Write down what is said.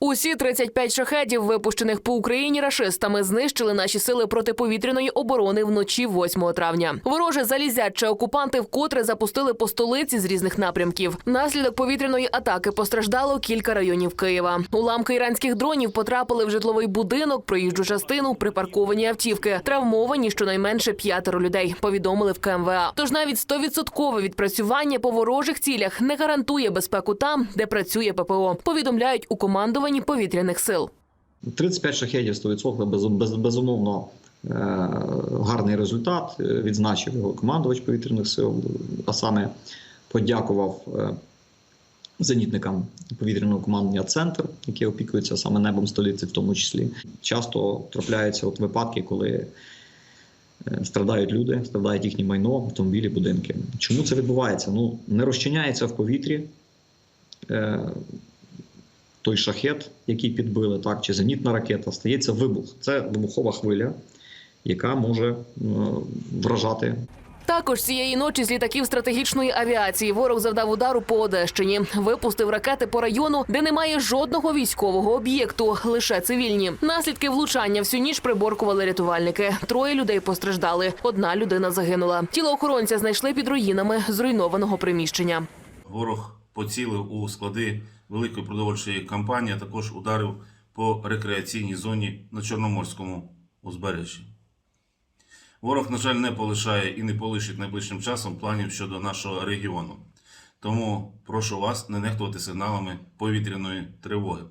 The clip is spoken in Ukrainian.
Усі 35 шахедів, випущених по Україні рашистами, знищили наші сили протиповітряної оборони вночі 8 травня. Вороже залізяче окупанти вкотре запустили по столиці з різних напрямків. Наслідок повітряної атаки постраждало кілька районів Києва. Уламки іранських дронів потрапили в житловий будинок, проїжджу частину, припарковані автівки. Травмовані щонайменше п'ятеро людей. Повідомили в КМВА. Тож навіть 100% відпрацювання по ворожих цілях не гарантує безпеку там, де працює ППО. Повідомляють у командуванні повітряних сил. 35 шахедів 100% без, без, безумовно е, гарний результат. Е, Відзначив його командувач повітряних сил, а саме подякував е, зенітникам повітряного командування Центр, які опікуються саме небом столиці, в тому числі. Часто трапляються от випадки, коли страдають люди, страдають їхнє майно, автомобілі, будинки. Чому це відбувається? Ну, не розчиняється в повітрі. Той шахет, який підбили, так, чи зенітна ракета, стається вибух. Це вибухова хвиля, яка може е, вражати Також цієї ночі з літаків стратегічної авіації ворог завдав удару по Одещині. Випустив ракети по району, де немає жодного військового об'єкту, лише цивільні. Наслідки влучання всю ніч приборкували рятувальники. Троє людей постраждали. Одна людина загинула. Тіло охоронця знайшли під руїнами зруйнованого приміщення. Ворог поцілив у склади великої продовольчої кампанії, а також ударив по рекреаційній зоні на Чорноморському узбережжі. Ворог, на жаль, не полишає і не полишить найближчим часом планів щодо нашого регіону. Тому прошу вас не нехтувати сигналами повітряної тривоги.